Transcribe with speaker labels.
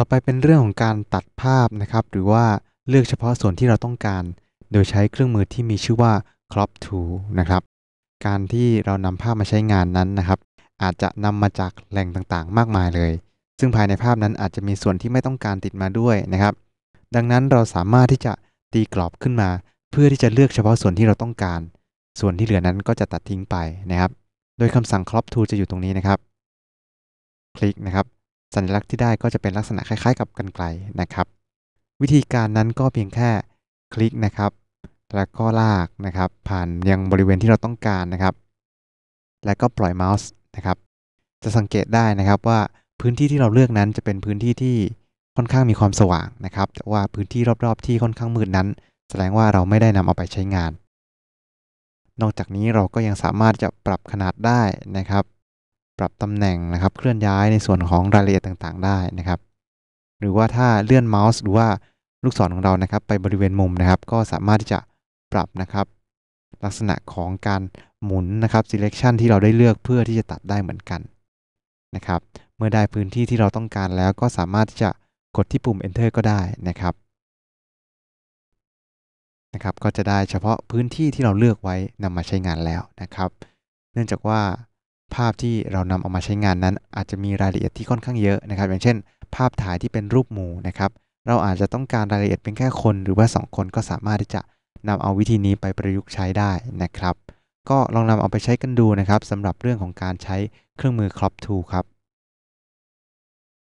Speaker 1: ต่อไปเป็นเรื่องของการตัดภาพนะครับ หรือว่าเลือกเฉพาะส่วนที่เราต้องการ โดยใช้เครื่องมือที่มีชื่อว่า crop tool นะครับ การที่เรานำภาพมาใช้งานนั้นนะครับ อาจจะนำมาจากแหล่งต่างๆ มากมายเลย ซึ่งภายในภาพนั้นอาจจะมีส่วนที่ไม่ต้องการติดมาด้วยนะครับ ดังนั้นเราสามารถที่จะตีกรอบขึ้นมา เพื่อที่จะเลือกเฉพาะส่วนที่เราต้องการ ส่วนที่เหลือนั้นก็จะตัดทิ้งไปนะครับ โดยคำสั่ง crop tool จะอยู่ตรงนี้นะครับ คลิกนะครับ สัญลักษณ์ที่ได้ก็จะเป็นลักษณะคล้ายๆ กับกรรไกรนะครับ วิธีการนั้นก็เพียงแค่คลิกนะครับ แล้วก็ลากนะครับ ผ่านยังบริเวณที่เราต้องการนะครับ แล้วก็ปล่อยเมาส์นะครับ จะสังเกตได้นะครับว่าพื้นที่ที่เราเลือกนั้นจะเป็นพื้นที่ที่ค่อนข้างมีความสว่างนะครับ แต่ว่าพื้นที่รอบๆ ที่ค่อนข้างมืดนั้น แสดงว่าเราไม่ได้นำเอาไปใช้งาน นอกจากนี้เราก็ยังสามารถจะปรับขนาดได้นะครับ ปรับตำแหน่งนะครับ เคลื่อนย้ายในส่วนของรายละเอียดต่างๆ ได้นะครับ หรือว่าถ้าเลื่อนเมาส์หรือว่าลูกศรของเรานะครับ ไปบริเวณมุมนะครับ ก็สามารถที่จะปรับนะครับ ลักษณะของการหมุนนะครับ selection ที่เราได้เลือกเพื่อที่จะตัดได้เหมือนกันนะครับ เมื่อได้พื้นที่ที่เราต้องการแล้วก็สามารถที่จะกดที่ปุ่ม enter ก็ได้นะครับนะครับ ก็จะได้เฉพาะพื้นที่ที่เราเลือกไว้นำมาใช้งานแล้วนะครับ เนื่องจากว่า ภาพที่เรานำเอามาใช้งานนั้น อาจจะมีรายละเอียดที่ค่อนข้างเยอะนะครับ อย่างเช่น ภาพถ่ายที่เป็นรูปหมู่นะครับเราอาจจะต้องการรายละเอียดเป็นแค่คนหรือว่า 2 คนก็สามารถที่จะนำเอาวิธีนี้ไปประยุกต์ใช้ได้นะครับ ก็ลองนำเอาไปใช้กันดูนะครับสำหรับเรื่องของการใช้เครื่องมือ crop tool ครับ